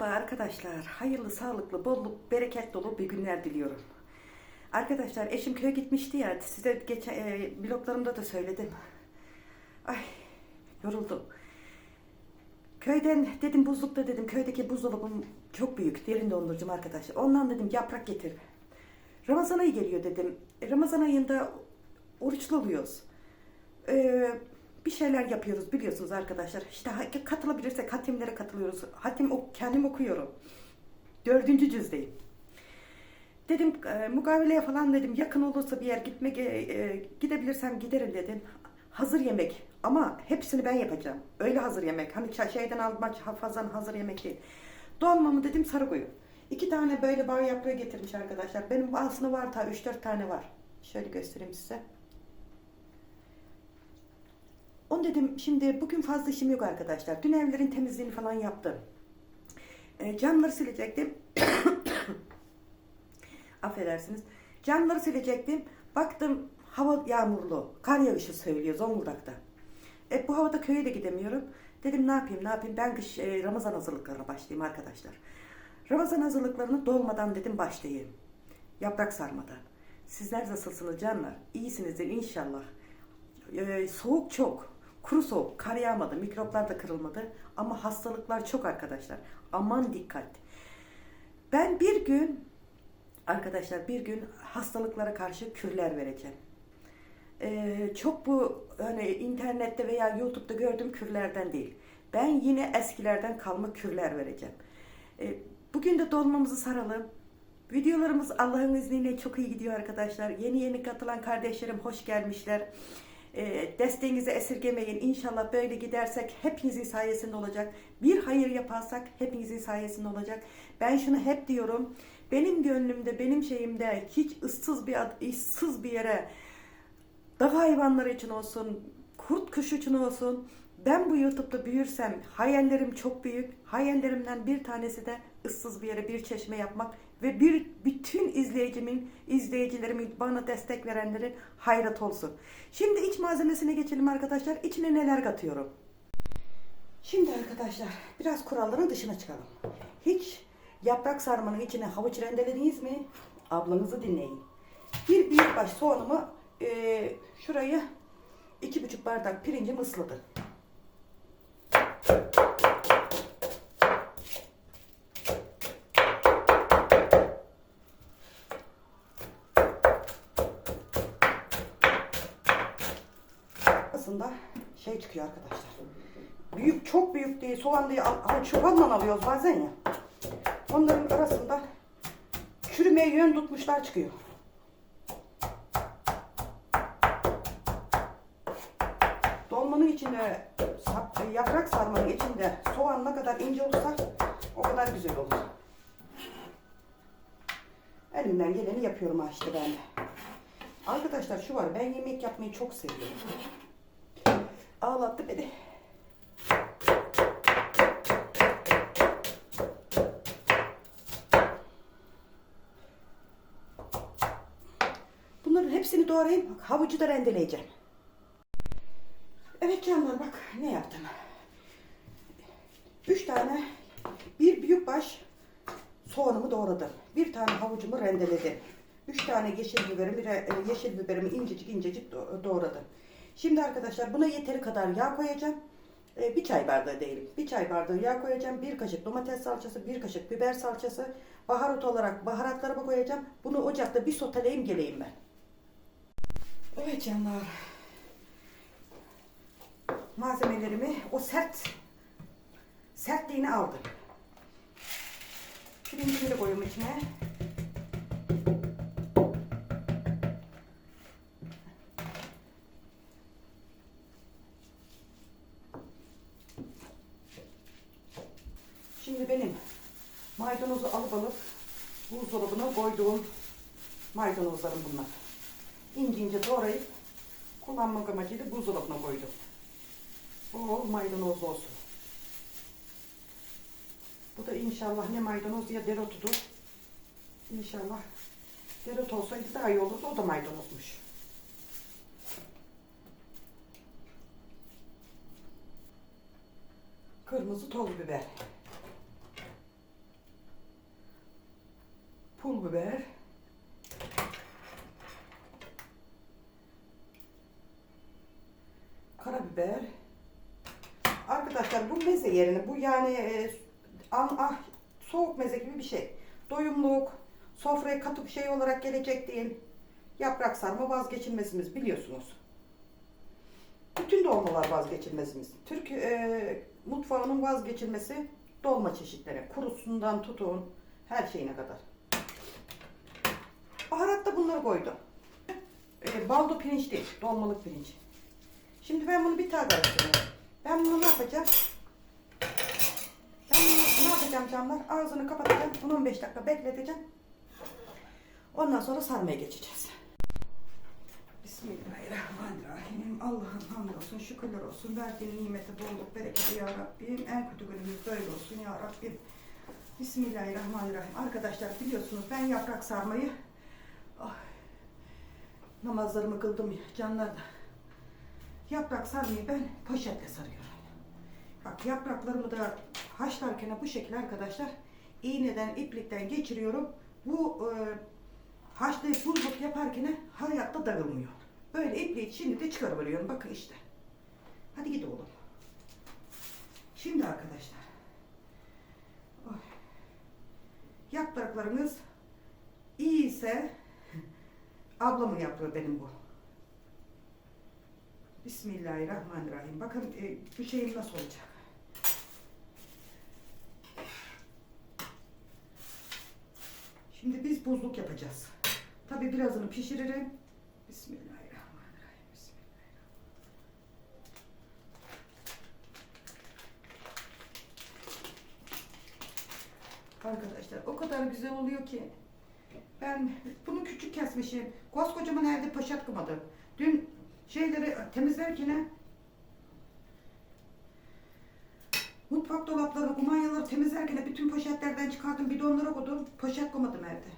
Merhaba arkadaşlar. Hayırlı, sağlıklı, bolluk, bereket dolu bir günler diliyorum. Arkadaşlar eşim köye gitmişti ya. Size geçen e, vloglarımda da söyledim. Ay yoruldum. Köyden dedim buzlukta dedim köydeki buzdolabım çok büyük. Derin dondurucum arkadaşlar. Ondan dedim yaprak getir. Ramazan ayı geliyor dedim. Ramazan ayında oruçlu oluyoruz. Ee, şeyler yapıyoruz biliyorsunuz arkadaşlar. İşte katılabilirsek hatimlere katılıyoruz. Hatim kendim okuyorum. Dördüncü cüzdeyim. Dedim e, mukaveleye falan dedim yakın olursa bir yer gitmek e, gidebilirsem giderim dedim. Hazır yemek ama hepsini ben yapacağım. Öyle hazır yemek. Hani şeyden alma hafazan hazır yemek değil. Dolmamı dedim sarı koyun. İki tane böyle bar yaprağı getirmiş arkadaşlar. Benim aslında var ta 3-4 tane var. Şöyle göstereyim size. Onu dedim şimdi bugün fazla işim yok arkadaşlar. Dün evlerin temizliğini falan yaptım. E, camları silecektim. Affedersiniz. Camları silecektim. Baktım hava yağmurlu. Kar yağışı söylüyor Zonguldak'ta. E, bu havada köye de gidemiyorum. Dedim ne yapayım ne yapayım. Ben kış e, Ramazan hazırlıklarına başlayayım arkadaşlar. Ramazan hazırlıklarını dolmadan dedim başlayayım. Yaprak sarmadan. Sizler nasılsınız canlar? İyisinizdir inşallah. Ee, soğuk çok. Kuru soğuk. Kar yağmadı. Mikroplar da kırılmadı. Ama hastalıklar çok arkadaşlar. Aman dikkat. Ben bir gün arkadaşlar bir gün hastalıklara karşı kürler vereceğim. Ee, çok bu hani internette veya YouTube'da gördüğüm kürlerden değil. Ben yine eskilerden kalma kürler vereceğim. Ee, bugün de dolmamızı saralım. Videolarımız Allah'ın izniyle çok iyi gidiyor arkadaşlar. Yeni yeni katılan kardeşlerim hoş gelmişler. Ee, desteğinizi esirgemeyin. İnşallah böyle gidersek hepinizin sayesinde olacak. Bir hayır yaparsak hepinizin sayesinde olacak. Ben şunu hep diyorum. Benim gönlümde, benim şeyimde hiç ıssız bir ıssız bir yere dağ hayvanları için olsun, kurt kuş için olsun. Ben bu YouTube'da büyürsem hayallerim çok büyük. Hayallerimden bir tanesi de ıssız bir yere bir çeşme yapmak ve bir bütün izleyicimin, izleyicilerimin bana destek verenlerin hayrat olsun. Şimdi iç malzemesine geçelim arkadaşlar. İçine neler katıyorum? Şimdi arkadaşlar biraz kuralların dışına çıkalım. Hiç yaprak sarmanın içine havuç rendelediniz mi? Ablanızı dinleyin. Bir büyükbaş soğanımı eee şurayı iki buçuk bardak pirincim ısladı. Aslında şey çıkıyor arkadaşlar. Büyük çok büyük değil soğan değil hani çuvaldan alıyoruz bazen ya. Onların arasında çürümeye yön tutmuşlar çıkıyor. Dolmanın içinde sap- yaprak sarmanın içinde soğan ne kadar ince olursa o kadar güzel olur. Elimden geleni yapıyorum işte ben de. Arkadaşlar şu var ben yemek yapmayı çok seviyorum. Ağlattı beni. Bunların hepsini doğrayayım. Bak, havucu da rendeleyeceğim. Evet canlar bak ne yaptım. Üç tane bir büyük baş soğanımı doğradım. Bir tane havucumu rendeledim. Üç tane yeşil biberimi, e, yeşil biberimi incecik incecik do- doğradım. Şimdi arkadaşlar buna yeteri kadar yağ koyacağım. E, bir çay bardağı değilim. Bir çay bardağı yağ koyacağım. Bir kaşık domates salçası, bir kaşık biber salçası. Baharat olarak baharatlarımı koyacağım. Bunu ocakta bir soteleyim geleyim ben. Evet canlar. Malzemelerimi o sert sertliğini aldım. Pirincimi de koyuyorum içine. Benim maydanozu alıp alıp buzdolabına koyduğum maydanozlarım bunlar. İnce ince doğrayıp kullanmak amacıyla buzdolabına koydum. Bol maydanoz olsun. Bu da inşallah ne maydanoz ya dereotudur. İnşallah dereotu olsaydı daha iyi olurdu. O da maydanozmuş. Kırmızı toz biber. Pul biber. Karabiber. Arkadaşlar bu meze yerine bu yani e, an, ah, soğuk meze gibi bir şey. Doyumluk, sofraya katı bir şey olarak gelecek değil. Yaprak sarma vazgeçilmezimiz biliyorsunuz. Bütün dolmalar vazgeçilmezimiz. Türk e, mutfağının vazgeçilmesi dolma çeşitleri. Kurusundan tutun her şeyine kadar. Baharat da bunları koydum. E, baldo pirinç değil, dolmalık pirinç. Şimdi ben bunu bir tane karıştırıyorum. Ben bunu ne yapacağım? Ben bunu ne yapacağım canlar? Ağzını kapatacağım. 10-15 dakika bekleteceğim. Ondan sonra sarmaya geçeceğiz. Bismillahirrahmanirrahim. Allah'ım hamdolsun, şükürler olsun. Verdiğin nimete bolluk, bereketi ya Rabbim. En kötü günümüz böyle olsun ya Rabbim. Bismillahirrahmanirrahim. Arkadaşlar biliyorsunuz ben yaprak sarmayı namazlarımı kıldım canlar da. Yaprak sarmayı ben poşetle sarıyorum. Bak yapraklarımı da haşlarken bu şekilde arkadaşlar iğneden iplikten geçiriyorum. Bu e, haşlayıp buzluk yaparken hayatta dağılmıyor. Böyle ipliği şimdi de çıkarıveriyorum. Bakın işte. Hadi git oğlum. Şimdi arkadaşlar. Oy. Yapraklarınız iyi ise ablamın yaprağı benim bu. Bismillahirrahmanirrahim. Bakın e, bu şeyim nasıl olacak. Şimdi biz buzluk yapacağız. Tabi birazını pişiririm. Bismillahirrahmanirrahim. Bismillahirrahmanirrahim. Arkadaşlar o kadar güzel oluyor ki ben bunu küçük kesmişim. Koskocaman elde poşet kımadım. Dün şeyleri temizlerken mutfak dolapları, kumanyaları temizlerken bütün poşetlerden çıkardım. Bidonlara koydum. Poşet koymadım evde.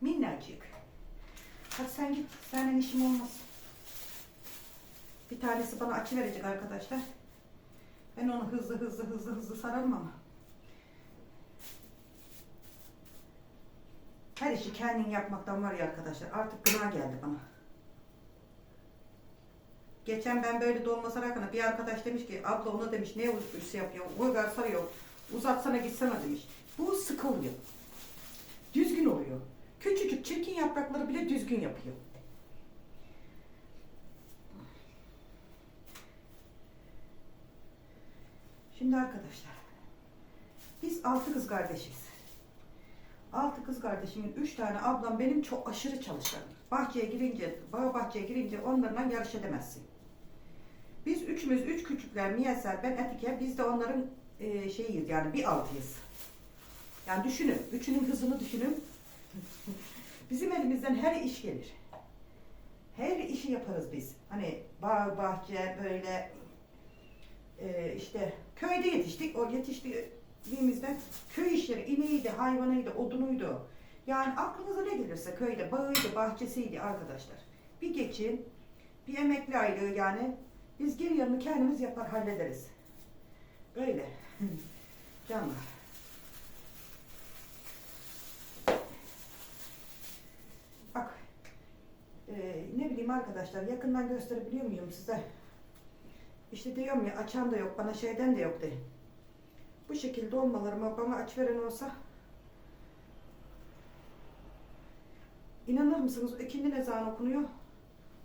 Minnacık. Hadi sen git. Seninle işim olmaz. Bir tanesi bana açı verecek arkadaşlar. Ben onu hızlı hızlı hızlı hızlı sararım ama. Her işi kendin yapmaktan var ya arkadaşlar. Artık gına geldi bana. Geçen ben böyle dolma sararken bir arkadaş demiş ki abla ona demiş ne üstü yapıyor. Kadar sarıyor. Uzatsana gitsene demiş. Bu sıkı oluyor. Düzgün oluyor. Küçücük çirkin yaprakları bile düzgün yapıyor. Şimdi arkadaşlar biz altı kız kardeşiz. Altı kız kardeşimin üç tane ablam benim çok aşırı çalışkan. Bahçeye girince, bağ bahçeye girince onlarla yarış edemezsin. Biz üçümüz, üç küçükler, Miyasel, ben Etike, biz de onların e, şeyiyiz yani bir altıyız. Yani düşünün, üçünün hızını düşünün. Bizim elimizden her iş gelir. Her işi yaparız biz. Hani bağ, bahçe, böyle e, işte köyde yetiştik. O yetiştiğimizden köy işleri, ineğiydi, hayvanıydı, odunuydu. Yani aklınıza ne gelirse köyde bağıydı, bahçesiydi arkadaşlar. Bir geçin, bir emekli aylığı yani. Biz geri yanını kendimiz yapar hallederiz. Öyle. Canlar. Bak. e, ne bileyim arkadaşlar yakından gösterebiliyor muyum size? İşte diyorum ya açan da yok bana şeyden de yok de. Bu şekilde olmalarıma bana aç veren olsa İnanır mısınız ikindi ezan okunuyor.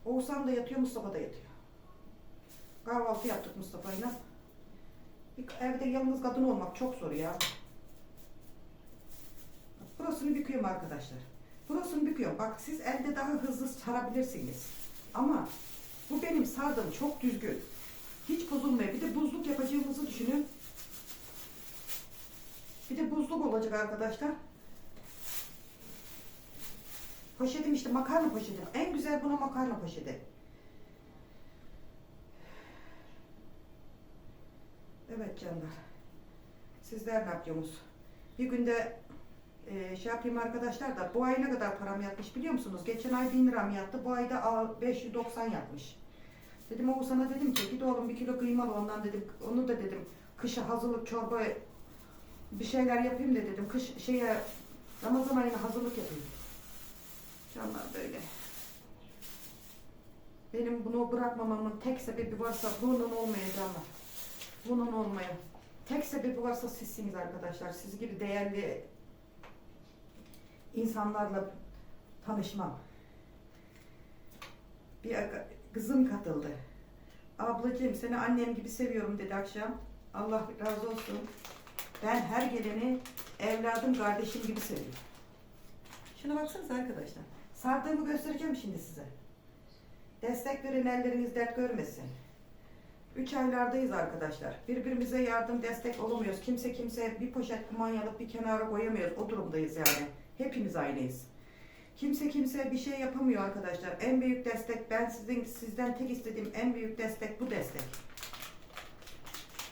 Oğuzhan da yatıyor Mustafa da yatıyor. Kahvaltı yaptık Mustafa'yla. Evde yalnız kadın olmak çok zor ya. Burasını büküyorum arkadaşlar. Burasını büküyorum. Bak siz elde daha hızlı sarabilirsiniz. Ama bu benim sardığım çok düzgün. Hiç bozulmuyor. Bir de buzluk yapacağımızı düşünün. Bir de buzluk olacak arkadaşlar. Poşetim işte makarna poşetim. En güzel buna makarna poşeti. Evet canlar. Sizler ne yapıyorsunuz? Bir günde Ee, şey yapayım arkadaşlar da bu ay ne kadar param yatmış biliyor musunuz? Geçen ay 1000 liram yattı. Bu ayda aa, 590 yatmış. Dedim o sana dedim ki git oğlum bir kilo kıymalı ondan dedim. Onu da dedim kışa hazırlık çorba bir şeyler yapayım da dedim. Kış şeye Ramazan ayına hazırlık yapayım. Canlar böyle. Benim bunu bırakmamamın tek sebebi varsa bunun olmaya canlar. Bunun olmaya. Tek sebebi varsa sizsiniz arkadaşlar. Siz gibi değerli insanlarla tanışmam. Bir kızım katıldı. Ablacığım seni annem gibi seviyorum dedi akşam. Allah razı olsun. Ben her geleni evladım kardeşim gibi seviyorum. Şuna baksanıza arkadaşlar. Sardığımı göstereceğim şimdi size. Destek verin elleriniz dert görmesin. Üç aylardayız arkadaşlar. Birbirimize yardım destek olamıyoruz. Kimse kimseye bir poşet kumanyalıp bir kenara koyamıyoruz. O durumdayız yani. Hepimiz aynıyız. Kimse kimseye bir şey yapamıyor arkadaşlar. En büyük destek ben sizin sizden tek istediğim en büyük destek bu destek.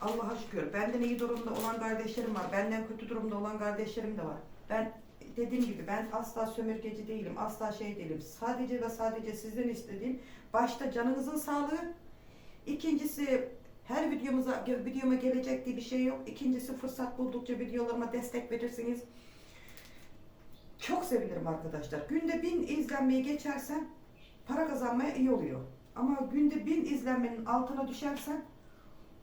Allah'a şükür. Benden iyi durumda olan kardeşlerim var. Benden kötü durumda olan kardeşlerim de var. Ben dediğim gibi ben asla sömürgeci değilim. Asla şey değilim. Sadece ve sadece sizden istediğim başta canınızın sağlığı. İkincisi her videomuza videoma gelecek diye bir şey yok. İkincisi fırsat buldukça videolarıma destek verirsiniz. Çok sevinirim arkadaşlar. Günde bin izlenmeyi geçersem para kazanmaya iyi oluyor. Ama günde bin izlenmenin altına düşersen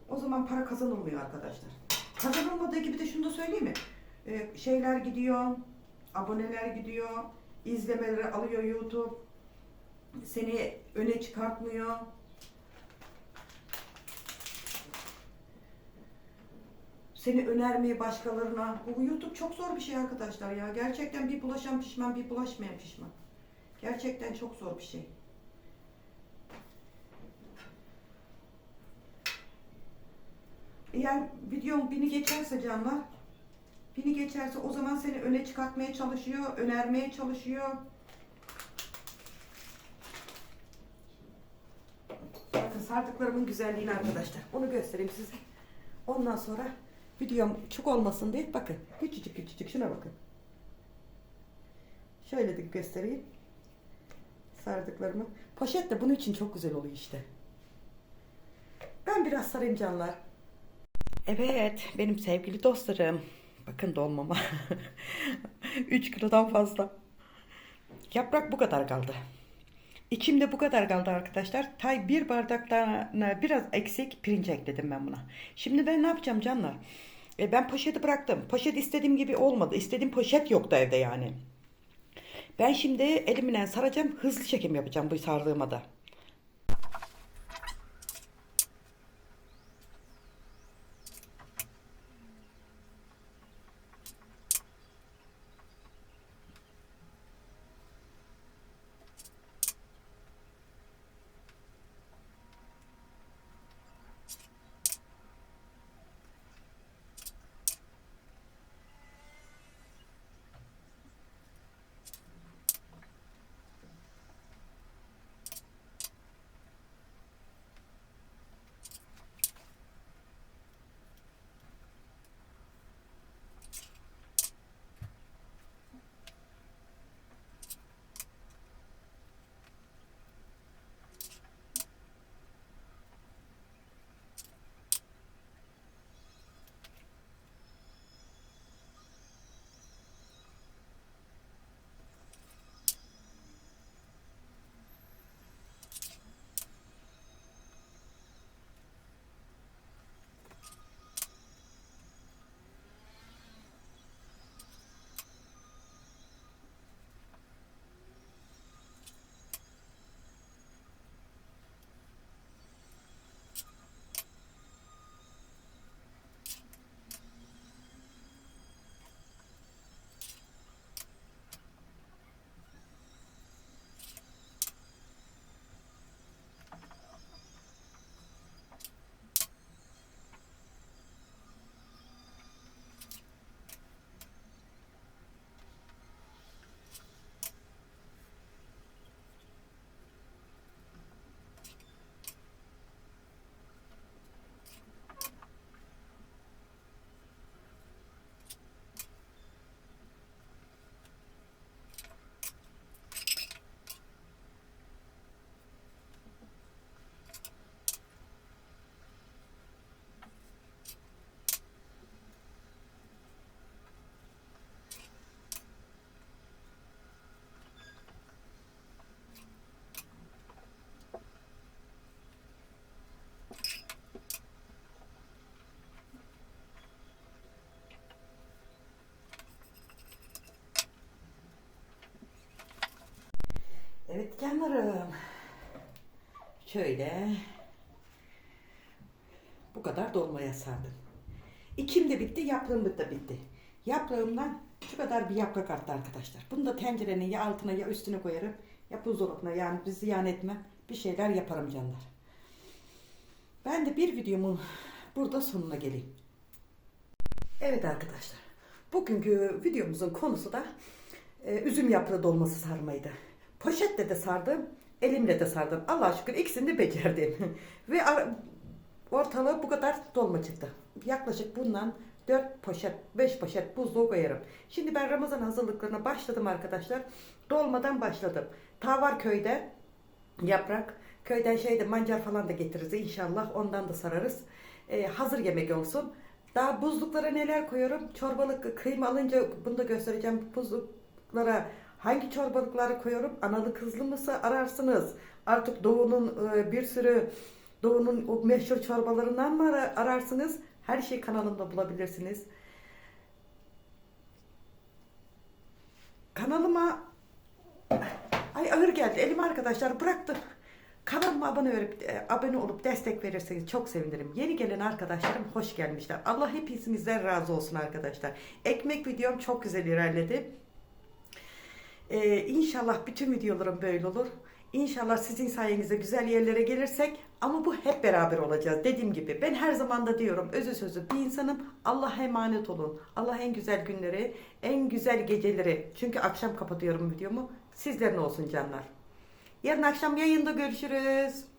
o zaman para kazanılmıyor arkadaşlar. Kazanılmadığı gibi de şunu da söyleyeyim mi? Ee, şeyler gidiyor, aboneler gidiyor, izlemeleri alıyor YouTube. Seni öne çıkartmıyor. Seni önermeye başkalarına. Bu YouTube çok zor bir şey arkadaşlar ya. Gerçekten bir bulaşan pişman, bir bulaşmayan pişman. Gerçekten çok zor bir şey. Eğer videom bini geçerse canlar, bini geçerse o zaman seni öne çıkartmaya çalışıyor, önermeye çalışıyor. Bakın sardıklarımın güzelliğini arkadaşlar. Onu göstereyim size. Ondan sonra videom çok olmasın diye bakın. Küçücük küçücük şuna bakın. Şöyle de göstereyim. Sardıklarımı. Poşet de bunun için çok güzel oluyor işte. Ben biraz sarayım canlar. Evet, benim sevgili dostlarım. Bakın dolmama. 3 kilodan fazla. Yaprak bu kadar kaldı. İçimde bu kadar kaldı arkadaşlar. Tay bir bardaktan biraz eksik pirinç ekledim ben buna. Şimdi ben ne yapacağım canlar? E, ben poşeti bıraktım. Poşet istediğim gibi olmadı. İstediğim poşet yoktu evde yani. Ben şimdi elimle saracağım. Hızlı çekim yapacağım bu sardığıma da. Canlarım. Şöyle. Bu kadar dolmaya sardım. İçim de bitti, yaprağım da bitti. Yaprağımdan şu kadar bir yaprak arttı arkadaşlar. Bunu da tencerenin ya altına ya üstüne koyarım. Ya buzdolabına yani bir ziyan etmem. Bir şeyler yaparım canlar. Ben de bir videomun burada sonuna geleyim. Evet arkadaşlar. Bugünkü videomuzun konusu da e, üzüm yaprağı dolması sarmaydı. Poşetle de sardım, elimle de sardım. Allah şükür ikisini de becerdim. Ve ortalığı bu kadar dolma çıktı. Yaklaşık bundan 4 poşet, 5 poşet buzluğa koyarım. Şimdi ben Ramazan hazırlıklarına başladım arkadaşlar. Dolmadan başladım. Ta var köyde yaprak. Köyden şeyde mancar falan da getiririz inşallah. Ondan da sararız. Ee, hazır yemek olsun. Daha buzluklara neler koyuyorum? Çorbalık kıyma alınca bunu da göstereceğim. Buzluklara hangi çorbalıkları koyuyorum? Analı kızlı mısı ararsınız. Artık Doğu'nun e, bir sürü Doğu'nun o meşhur çorbalarından mı ara- ararsınız? Her şeyi kanalımda bulabilirsiniz. Kanalıma Ay ağır geldi. Elim arkadaşlar bıraktım. Kanalıma abone olup, e, abone olup destek verirseniz çok sevinirim. Yeni gelen arkadaşlarım hoş gelmişler. Allah hepinizden razı olsun arkadaşlar. Ekmek videom çok güzel ilerledi. Ee, inşallah bütün videolarım böyle olur. İnşallah sizin sayenizde güzel yerlere gelirsek ama bu hep beraber olacağız. Dediğim gibi ben her zaman da diyorum özü sözü bir insanım. Allah'a emanet olun. Allah en güzel günleri, en güzel geceleri. Çünkü akşam kapatıyorum videomu. Sizlerin olsun canlar. Yarın akşam yayında görüşürüz.